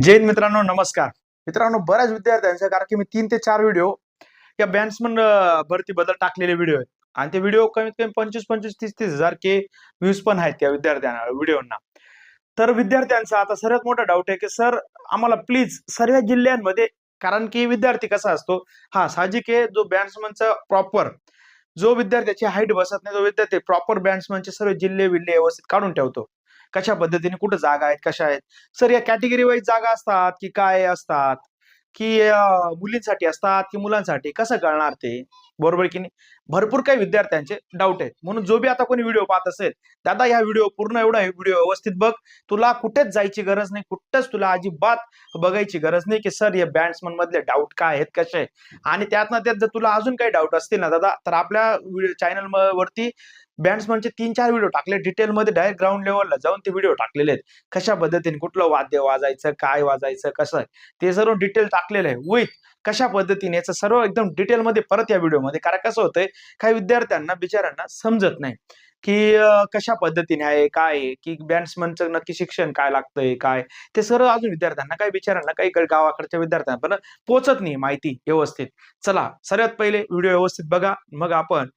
जैन मित्रांनो नमस्कार. मित्रांनो बऱ्याच विद्यार्थ्यांचा कारण की मी तीन ते चार व्हिडिओ या बॅट्समन भरती बद्दल टाकलेले व्हिडिओ आहेत. आणि ते व्हिडिओ कमीत कमी पंचवीस पंचवीस तीस तीस हजार के व्ह्यूज पण आहेत त्या विद्यार्थ्यांना व्हिडिओना तर विद्यार्थ्यांचा आता सर्वात मोठा डाऊट आहे की सर आम्हाला प्लीज सर्व जिल्ह्यांमध्ये कारण की विद्यार्थी कसा असतो? हा साहजिक आहे जो बॅट्समनचा प्रॉपर जो विद्यार्थ्याची हाईट बसत नाही तो विद्यार्थी प्रॉपर बॅट्समनचे सर्व जिल्हे विल्हे व्यवस्थित काढून ठेवतो. कशा पद्धतीने कुठं जागा आहेत कशा आहेत? सर या कॅटेगरी वाईज जागा असतात की काय असतात? की मुलींसाठी असतात की मुलांसाठी? कसं कळणार ते? बरोबर की नाही? भरपूर काही विद्यार्थ्यांचे डाऊट आहेत. म्हणून जो बी आता कोणी व्हिडिओ पाहत असेल दादा या व्हिडिओ पूर्ण एवढा व्हिडिओ व्यवस्थित बघ. तुला कुठेच जायची गरज नाही. कुठंच तुला अजिबात बघायची गरज नाही की सर या बँड्समन मधले डाऊट काय आहेत कसे आणि त्यातनं त्यात जर तुला अजून काही डाऊट असतील ना दादा तर आपल्या चॅनल वरती बँड्समनचे तीन चार व्हिडिओ टाकले. डिटेलमध्ये डायरेक्ट ग्राउंड लेवलला जाऊन ते व्हिडिओ टाकलेले आहेत. कशा पद्धतीने कुठलं वाद्य वाजायचं काय वाजायचं कसं आहे? ते सर्व डिटेल टाकलेलं आहे. विथ कशा पद्धतीने याचं सर्व एकदम डिटेलमध्ये परत या व्हिडिओमध्ये कारण कसं होतंय काही विद्यार्थ्यांना बिचाऱ्यांना समजत नाही की कशा पद्धतीने आहे काय की बॅट्समनचं नक्की शिक्षण काय लागतंय काय? ते सर्व अजून विद्यार्थ्यांना काही विचारांना काही गावाकडच्या विद्यार्थ्यांना पण पोचत नाही माहिती व्यवस्थित. चला सर्वात पहिले व्हिडिओ व्यवस्थित बघा. मग आपण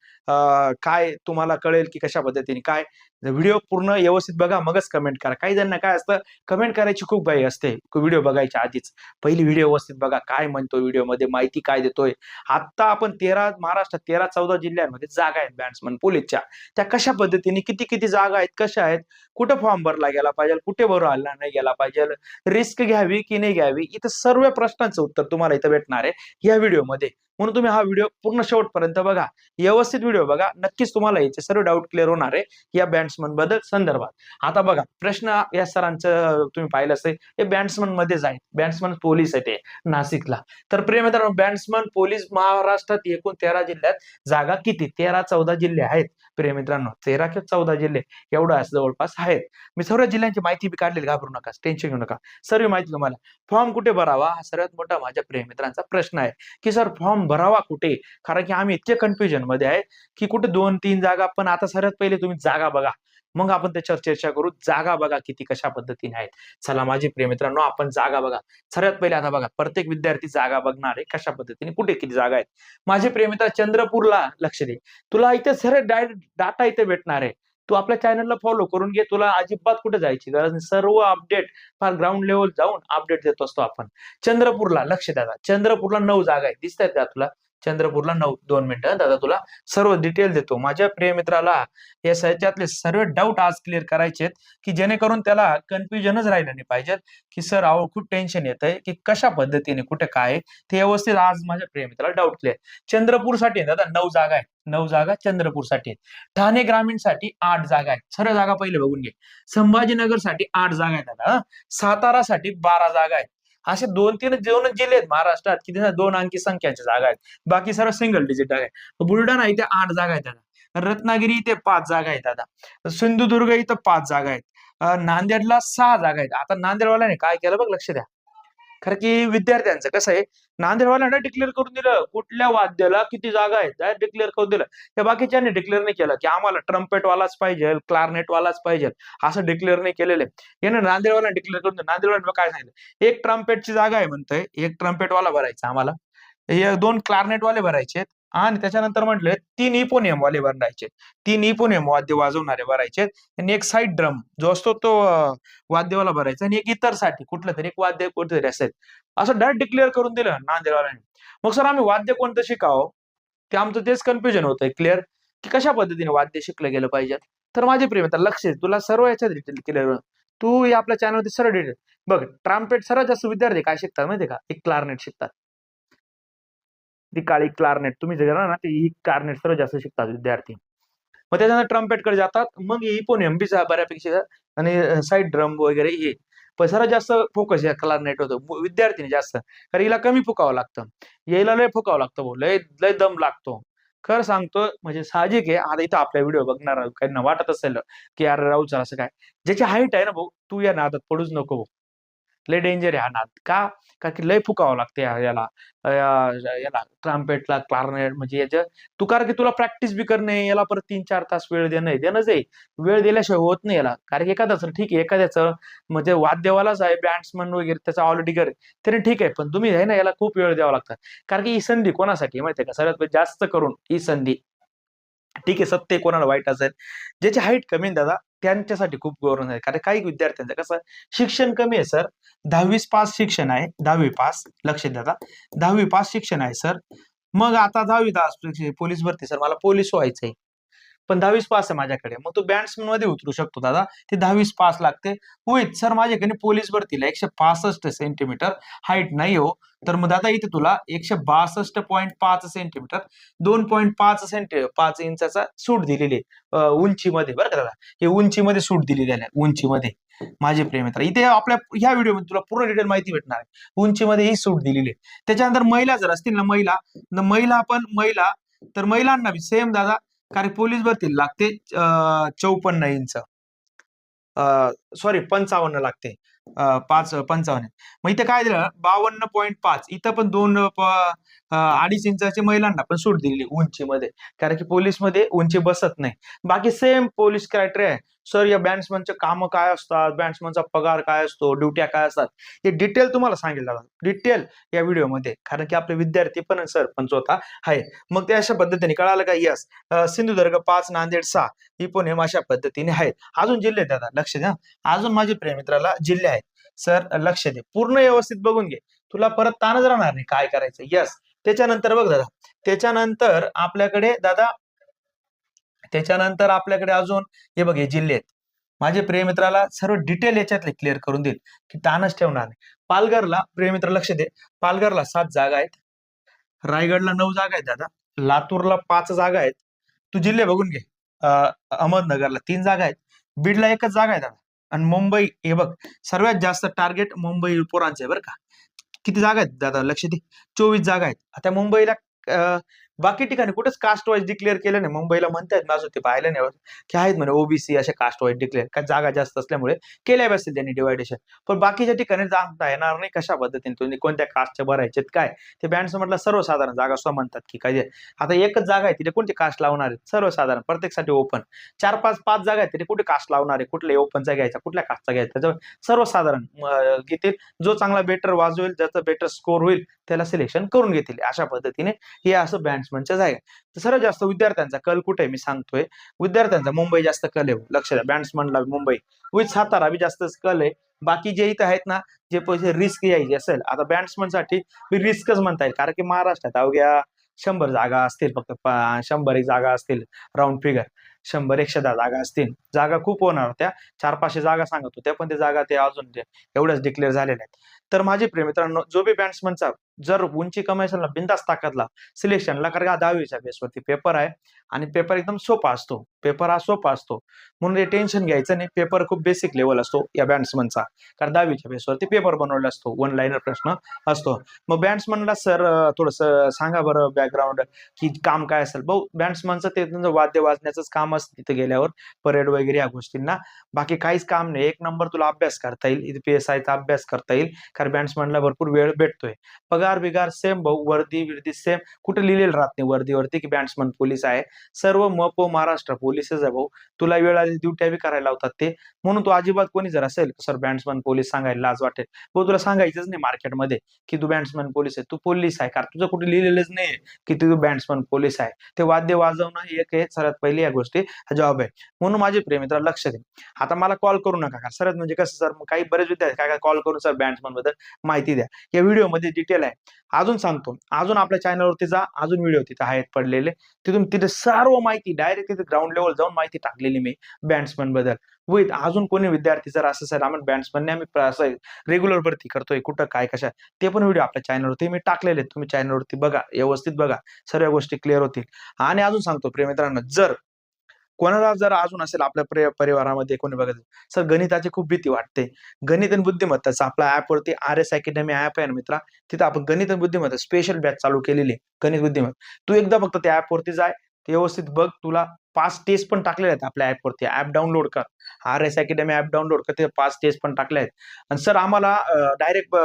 काय तुम्हाला कळेल की कशा पद्धतीने? काय? व्हिडिओ पूर्ण व्यवस्थित बघा मगच कमेंट करा. काही जणांना काय असतं कमेंट करायची खूप घाई असते व्हिडिओ बघायच्या आधीच. पहिली व्हिडिओ व्यवस्थित बघा काय म्हणतो व्हिडिओमध्ये माहिती काय देतोय? आता आपण तेरा महाराष्ट्रात तेरा चौदा जिल्ह्यांमध्ये जागा आहेत बॅट्समन पोलीसच्या. त्या कशा पद्धतीने किती किती जागा आहेत कशा आहेत? कुठं फॉर्म भरला गेला पाहिजे? कुठे भरला नाही गेला पाहिजे? रिस्क घ्यावी की नाही घ्यावी? इथं सर्व प्रश्नांचं उत्तर तुम्हाला इथं भेटणार आहे या व्हिडिओमध्ये. म्हणून तुम्ही हा व्हिडिओ पूर्ण शेवटपर्यंत बघा. व्यवस्थित व्हिडिओ बघा. नक्कीच तुम्हाला याचे सर्व डाऊट क्लिअर होणार आहे या बॅट्समनबद्दल संदर्भात. आता बघा प्रश्न या सरांचं तुम्ही पाहिलं असेल हे बॅट्समन मध्येच आहेत. बॅट्समन पोलीस आहे ते नाशिकला. तर प्रिय मित्रांनो बॅट्समन पोलीस महाराष्ट्रात एकूण तेरा जिल्ह्यात जागा किती? तेरा चौदा जिल्हे आहेत. प्रिय मित्रांनो तेरा किंवा चौदा जिल्हे एवढं जवळपास आहेत. मी सर्व जिल्ह्यांची माहिती बी काढलेली घाबरू नका टेन्शन घेऊ नका. सर्व माहिती तुम्हाला. फॉर्म कुठे भरावा? हा सर्वात मोठा माझ्या प्रिय मित्रांचा प्रश्न आहे. की सर फॉर्म भरावा कुठे? कारण की आम्ही इतके कन्फ्युजनमध्ये आहे की कुठे दोन तीन जागा पण आता सर्वात पहिले तुम्ही जागा बघा. मग आपण त्याच्यावर चर्चा करू जागा बघा किती कशा पद्धतीने आहेत. चला माझे प्रिय मित्रांनो आपण जागा बघा. सर्वात पहिले आता बघा प्रत्येक विद्यार्थी जागा बघणार आहे कशा पद्धतीने कुठे किती जागा आहेत? माझे प्रिय मित्र चंद्रपूरला लक्ष दे. तुला इथे सर्व डायरेक्ट डाटा इथे भेटणार. आहे तू आपल्या चॅनलला फॉलो करून घे तुला अजिबात कुठे जायची गरज नाही. सर्व अपडेट फार ग्राउंड लेवल जाऊन अपडेट देत असतो आपण. चंद्रपूरला लक्ष द्या चंद्रपूरला नऊ जागा आहे दिसत आहेत का तुला? चंद्रपूरला नऊ दोन मिनिटं. दादा तुला सर्व डिटेल देतो. माझ्या प्रिय मित्राला या ह्याच्यातले सर्व डाऊट आज क्लिअर करायचे की जेणेकरून त्याला कन्फ्युजनच राहिलं नाही पाहिजेत की सर अहो खूप टेन्शन येत आहे की कशा पद्धतीने कुठे काय आहे, ते व्यवस्थित आज माझ्या प्रिय मित्राला डाऊट क्लिअर चंद्रपूरसाठी आहे दादा नऊ जागा आहे नऊ जागा चंद्रपूरसाठी आहेत. ठाणे ग्रामीणसाठी आठ जागा आहेत. सर्व जागा पहिले बघून घे. संभाजीनगरसाठी आठ जागा आहेत दादा सातारासाठी बारा जागा आहेत. असे दोन तीन दोन जिल्हे आहेत महाराष्ट्रात की तिथे दोन अंकी संख्याच्या जागा आहेत. बाकी सर्व सिंगल डिजिट आहे. बुलढाणा इथे आठ जागा आहेत दादा. रत्नागिरी इथे पाच जागा आहेत दादा. सिंधुदुर्ग इथं पाच जागा आहेत. नांदेडला सहा जागा आहेत. आता नांदेडवाल्याने काय केलं बघ लक्ष द्या. कारण की विद्यार्थ्यांचं कसं आहे नांदेडवाल्यांना डिक्लेअर करून दिलं. कुठल्या वाद्याला किती जागा आहेत डिक्लेअर करून दिलं. त्या बाकीच्यांनी डिक्लेअर नाही केलं की आम्हाला ट्रम्पेटवालाच पाहिजे क्लारनेटवालाच पाहिजे. असं डिक्लेअर नाही केलेलं आहे. यानं नांदेडवाला डिक्लेअर करून दिलं. नांदेडवाला काय सांगितलं? एक ट्रम्पेटची जागा आहे म्हणतंय. एक ट्रम्पेटवाला भरायचा आम्हाला. हे दोन क्लारनेटवाले भरायचे आणि त्याच्यानंतर म्हटलं तीन इपोनियम वाले भरायचे तीन इपोनियम वाद्य वाजवणारे भरायचे आणि एक साईड ड्रम जो असतो तो वाद्यवाला भरायचा आणि एक इतरसाठी कुठलं तरी एक वाद्य कुठेतरी असेल. असं डायरेक्ट डिक्लेअर करून दिलं नांदेडवाल्याने. मग सर आम्ही वाद्य कोणतं शिकावं? ते आमचं तेच कन्फ्युजन होतंय क्लिअर की कशा पद्धतीने वाद्य शिकलं गेलं पाहिजे? तर माझे प्रेम आता लक्ष तुला सर्व याच्यात डिटेल क्लिअर तू या आपल्या चॅनलवरती सर्व डिटेल बघ ट्राम्पेट सर्वात जास्त विद्यार्थी काय शिकतात माहितीये का? एक क्लारनेट शिकतात. ती काळी क्लारनेट तुम्ही जे ना ते ही क्लारनेट सर्व जास्त शिकतात विद्यार्थी. मग त्याच्यानंतर ट्रम्पेटकडे जातात. मग इपोनियम बी जा- बऱ्यापैकी आणि साईड ड्रम वगैरे हे. पण सर्वात जास्त फोकस या क्लारनेट होतो. विद्यार्थीने जास्त. कारण हिला कमी फुकावं लागतं. यायला लय फुकावं लागतं भाऊ. लय लय दम लागतो. खरं सांगतो म्हणजे साहजिक आहे. आता इथं आपल्या व्हिडिओ बघणार काही वाटत असेल की यार राहू चल असं काय. ज्याची हाईट आहे ना भाऊ तू या नादात पडूच नको भाऊ. लय डेंजर आहे हा नाद. का? का की लय फुकावं लागते याला. याला ट्राम्पेटला क्लारनेट म्हणजे याच्या तू कारण की तुला प्रॅक्टिस बी करणे याला परत तीन चार तास वेळ देणं आहे. देणंच आहे. वेळ दिल्याशिवाय होत नाही याला. कारण की एखाद्याचं ठीक आहे एखाद्याचं. म्हणजे वाद्यवालाच आहे बँड्समन वगैरे त्याचा ऑलरेडी कर तरी ठीक आहे पण तुम्ही आहे ना याला खूप वेळ द्यावा लागतं. कारण की ही संधी कोणासाठी माहितीये माहिती आहे का? सगळ्यात जास्त करून ही संधी. ठीक आहे सत्य कोणाला वाईट असेल. ज्याची हाईट कमी दादा त्यांच्यासाठी खूप गौरव आहे. कारण काही विद्यार्थ्यांचं कसं शिक्षण कमी आहे सर. दहावीस पास शिक्षण आहे. दहावी पास लक्ष द्या दहावी पास शिक्षण आहे सर. मग आता दहावी तास पोलीस भरती सर. मला पोलीस व्हायचंय. पण दहावीस पास आहे माझ्याकडे. मग तो बॅट्समनमध्ये उतरू शकतो दादा. ते दहावीस पास लागते. होईत सर माझ्याकडे पोलीस भरतीला एकशे पासष्ट सेंटीमीटर हाईट नाही हो. तर मग दादा इथे तुला एकशे बासष्ट पॉईंट पाच सेंटीमीटर दोन पॉईंट पाच सेंटी पाच इंचाचा सूट दिलेली आहे. उंचीमध्ये बरं का दादा? हे उंचीमध्ये सूट दिलेली आहे. उंचीमध्ये. माझे प्रेमित्र इथे आपल्या ह्या व्हिडिओमध्ये तुला पूर्ण डिटेल माहिती भेटणार आहे. उंचीमध्ये ही सूट दिलेली आहे. त्याच्यानंतर महिला जर असतील ना महिला महिला पण महिला तर महिलांना सेम दादा कारण पोलीस भरती लागते चौपन्न इंच. सॉरी पंचावन्न लागते. पाच पंचावन्न. मग इथे काय दिलं? बावन्न पॉईंट पाच. इथं पण दोन अडीच इंचाची महिलांना पण सूट दिलेली उंचीमध्ये. कारण की पोलीसमध्ये उंची बसत नाही. बाकी सेम पोलीस क्रायटेरिया आहे. सर या बँड्समनचे कामं काय असतात? बँड्समनचा पगार काय असतो? ड्युट्या काय असतात? हे डिटेल तुम्हाला सांगेल दादा. डिटेल या व्हिडिओमध्ये कारण की आपले विद्यार्थी पण सर पंचवता आहे. मग ते अशा पद्धतीने कळालं का? यस सिंधुदुर्ग पाच नांदेड सहा. ही पुणे अशा पद्धतीने आहेत. अजून जिल्हे दादा. लक्ष द्या. अजून माझे प्रेमित्राला जिल्हे आहेत. सर लक्ष दे. पूर्ण व्यवस्थित बघून घे. तुला परत ताणच राहणार नाही. काय करायचं? यस त्याच्यानंतर बघ दादा. त्याच्यानंतर आपल्याकडे दादा त्याच्यानंतर आपल्याकडे अजून हे बघ हे जिल्हे आहेत. माझे प्रियमित्राला सर्व डिटेल याच्यातले क्लिअर करून देईल की ताणच ठेवणार नाही. पालघरला प्रियमित्र लक्ष दे. पालघरला सात जागा आहेत. रायगडला नऊ जागा आहेत दादा. लातूरला पाच जागा आहेत. तू जिल्हे बघून घे. अं, अहमदनगरला तीन जागा आहेत. बीडला एकच जागा आहे दादा. आणि मुंबई हे बघ सर्वात जास्त टार्गेट मुंबई पोरांचे आहे बरं का. किती जागा आहेत दादा? लक्ष दे. चोवीस जागा आहेत. आता मुंबईला अं, बाकी ठिकाणी कुठेच कास्ट वाईज डिक्लेअर केलं नाही. मुंबईला म्हणतात ना असं ते पाहिलं नाही. की आहेत म्हणे ओबीसी असे कास्ट वाईज डिक्लेअर काय जागा जास्त असल्यामुळे केल्या असतील त्यांनी डिवायडेशन पण बाकीच्या ठिकाणी जाणता येणार नाही. कशा पद्धतीने तुम्ही कोणत्या कास्टच्या भरायचे काय? ते बँड म्हटलं सर्वसाधारण जागा असं म्हणतात की काय आता एकच जागा आहे तिथे कोणते कास्ट लावणार आहे सर्वसाधारण प्रत्येकसाठी ओपन चार पाच पाच जागा आहेत तिथे कुठे कास्ट लावणार आहे कुठल्या ओपनचा घ्यायचा कुठल्या कास्टचा घ्यायचा? त्याच्यावर सर्वसाधारण घेतील. जो चांगला बेटर वाजवेल ज्याचं बेटर स्कोर होईल त्याला सिलेक्शन करून घेतील. अशा पद्धतीने हे असं बँड्समनच्या जागा तर सर्वात जास्त विद्यार्थ्यांचा कल कुठे मी सांगतोय. विद्यार्थ्यांचा मुंबई जास्त कल आहे. लक्ष द्या. बँड्समनला मुंबई. विथ सातारा बी जास्त कल आहे. बाकी जे इथं आहेत ना जे पैसे रिस्क यायचे असेल आता बँड्समनसाठी रिस्कच म्हणता येईल. कारण की महाराष्ट्रात अवघ्या शंभर जागा असतील फक्त शंभर एक जागा असतील. Round figure. शंभर एकशे दहा जागा असतील. जागा खूप होणार होत्या. चार पाचशे जागा सांगत होत्या पण ते जागा ते अजून एवढ्याच डिक्लेअर झालेल्या आहेत. तर माझे प्रेमित्रांनो जो बी बॅट्समनचा जर उंची कमी असेल ना बिंदास ताकदला सिलेक्शनला कारण का दहावीच्या बेसवरती पेपर आहे आणि पेपर एकदम सोपा असतो. पेपर हा सोपा असतो. म्हणून हे टेन्शन घ्यायचं नाही. पेपर खूप बेसिक लेवल असतो या बॅट्समनचा कारण दहावीच्या बेसवरती पेपर बनवला असतो. वन लाईनर प्रश्न असतो. मग बॅट्समनला सर थोडस सांगा बरं बॅकग्राऊंड की काम काय असेल. भाऊ बॅट्समनचं ते तुमचं वाद्य वाजण्याचंच काम असतं तिथे गेल्यावर. परेड वगैरे या गोष्टींना. बाकी काहीच काम नाही. एक नंबर तुला अभ्यास करता येईल. इथे पी एस आयचा अभ्यास करता येईल. कारण बॅट्समनला भरपूर वेळ भेटतोय. पगार बिगार सेम भाऊ वर्दी विर्दी सेम कुठे लिहिलेलं राहत नाही वर्दीवरती की बॅट्समन पोलीस आहे. सर्व मपो महाराष्ट्र पोलीसच आहे भाऊ. तुला वेळ आली ड्युट्या बी करायला लावतात ते. म्हणून तू अजिबात कोणी जर असेल सर बॅट्समन पोलीस सांगायला लाज वाटेल. भाऊ तुला सांगायचंच नाही मार्केटमध्ये की तू बॅट्समन पोलीस आहे. तू पोलीस आहे कारण तुझं कुठे लिहिलेलंच नाही की तू बॅट्समन पोलीस आहे. ते वाद्य वाजवणं हे एक आहे सर्वात पहिली या गोष्टी. जॉब आहे. म्हणून माझे प्रेमित्र लक्ष दे. आता मला कॉल करू नका का सरच म्हणजे कसं सर काही बरेच विद्यार्थी काय काय कॉल करून सर बॅट्समनबद्दल माहिती द्या. या व्हिडिओमध्ये डिटेल आहे. अजून सांगतो. अजून आपल्या चॅनलवरती जा अजून व्हिडिओ तिथे आहेत पडलेले. तिथून तिथे सर्व माहिती डायरेक्ट तिथे ग्राउंड लेवल जाऊन माहिती टाकलेली मी बॅट्समनबद्दल. विथ अजून कोणी विद्यार्थी जर असं सर आम्ही बॅट्समनने आम्ही असं रेग्युलर भरती करतोय कुठं काय कशा ते पण व्हिडिओ आपल्या चॅनलवरती मी टाकलेले तुम्ही चॅनलवरती बघा व्यवस्थित बघा. सर्व गोष्टी क्लिअर होतील. आणि अजून सांगतो प्रेमित्रांनो जर कोणाला जर अजून असेल आपल्या परिवारामध्ये कोणी बघायचं सर गणिताची खूप भीती वाटते. गणित आणि बुद्धिमत्ताचा आपल्या ऍपवरती आर एस अकॅडमी ऍप आहे ना मित्रा? तिथं आपण गणित आणि बुद्धिमत्ता स्पेशल बॅच चालू केलेली आहे. गणित बुद्धिमत्ता. तू एकदा फक्त त्या ऍपवरती जाय व्यवस्थित बघ. तुला पाच टेस्ट पण टाकलेले आहेत आपल्या ऍपवरती ऍप डाउनलोड कर. R S academy app download करते पाच टेस्ट पण टाकल्या आहेत. आणि सर आम्हाला डायरेक्ट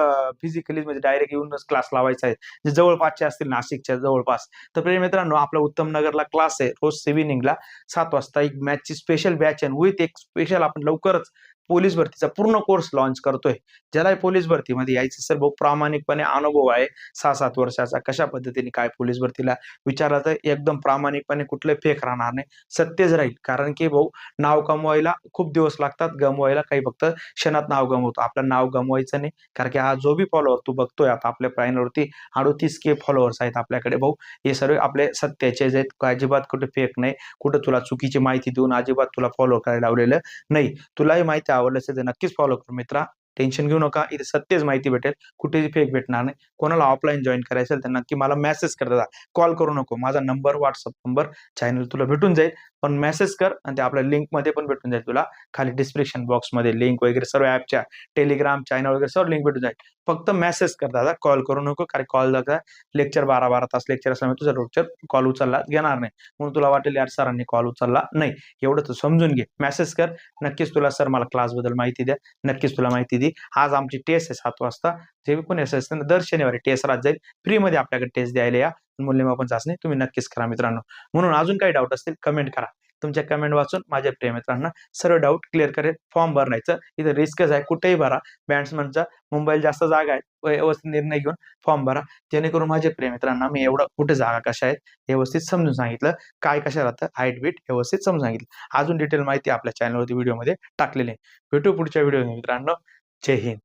फिजिकली म्हणजे डायरेक्ट येऊनच क्लास लावायचा आहे. जे जवळपासचे असतील नाशिकच्या जवळपास. तर प्रिय मित्रांनो आपला उत्तम नगरला क्लास आहे रोज इव्हिनिंगला सात वाजता एक मॅचची स्पेशल बॅच आहे. विथ एक स्पेशल आपण लवकरच पोलीस भरतीचा पूर्ण कोर्स लॉन्च करतोय. ज्याला पोलीस भरतीमध्ये यायचं सर भाऊ प्रामाणिकपणे अनुभव आहे. सहा सात वर्षाचा कशा पद्धतीने काय पोलीस भरतीला विचारला तर एकदम प्रामाणिकपणे कुठलं फेक राहणार नाही. सत्यच राहील. कारण की भाऊ नाव कमवायला खूप दिवस लागतात. गमवायला काही फक्त क्षणात नाव गमवतो. आपलं नाव गमवायचं नाही. कारण की हा जो बी फॉलोअर तू बघतोय आता आपल्या पॅनलवरती अडोतीस के फॉलोअर्स आहेत आपल्याकडे. भाऊ हे सर्व आपले सत्याचे आहेत अजिबात कुठे फेक नाही. कुठं तुला चुकीची माहिती देऊन अजिबात तुला फॉलो करायला लावलेलं नाही. तुलाही माहिती आवडलं असेल तर नक्कीच फॉलो करू मित्रा. टेन्शन घेऊ नका. इथे सत्यच माहिती भेटेल. कुठेही फेक भेटणार नाही. कोणाला ऑफलाईन जॉईन करायचं असेल तर नक्की मला मेसेज करता कॉल करू नको. माझा नंबर व्हॉट्सअप नंबर चॅनल तुला भेटून जाईल. पण मेसेज कर आणि ते आपल्या लिंकमध्ये पण भेटून जाईल तुला. खाली डिस्क्रिप्शन बॉक्समध्ये लिंक वगैरे सर्व ॲपच्या टेलिग्राम चॅनल वगैरे सर्व लिंक भेटून जाईल. फक्त मेसेज कर दादा कॉल करू नको कारण कॉल दादा लेक्चर बारा बारा तास लेक्चर असल्यामुळे तुझा लेक्चर कॉल उचलला घेणार नाही. म्हणून तुला वाटेल यार सरांनी कॉल उचलला नाही. एवढं तू समजून घे. मेसेज कर. नक्कीच तुला सर मला क्लासबद्दल माहिती द्या. नक्कीच तुला माहिती दे. आज आमची टेस्ट आहे सात वाजता. जे पण एस दर शनिवारी टेस्ट राहत जाईल. फ्रीमध्ये आपल्याकडे टेस्ट द्यायला या. मूल्यमापन चाचणी तुम्ही नक्कीच करा मित्रांनो. म्हणून अजून काही डाऊट असतील कमेंट करा. तुमच्या कमेंट वाचून माझ्या प्रिय मित्रांना सर्व डाऊट क्लिअर करेल फॉर्म भरण्याचं इथं रिस्कच आहे कुठेही भरा. बॅट्समनचा मुंबईला जास्त जागा आहे व्यवस्थित निर्णय घेऊन फॉर्म भरा. जेणेकरून माझ्या प्रिय मित्रांना मी एवढं कुठे जागा कशा आहेत व्यवस्थित समजून सांगितलं. काय कशा राहतं हाईट बीट व्यवस्थित समजून सांगितलं. अजून डिटेल माहिती आपल्या चॅनलवरती व्हिडिओमध्ये टाकलेली आहे. भेटू पुढच्या व्हिडिओ मित्रांनो. जय हिंद.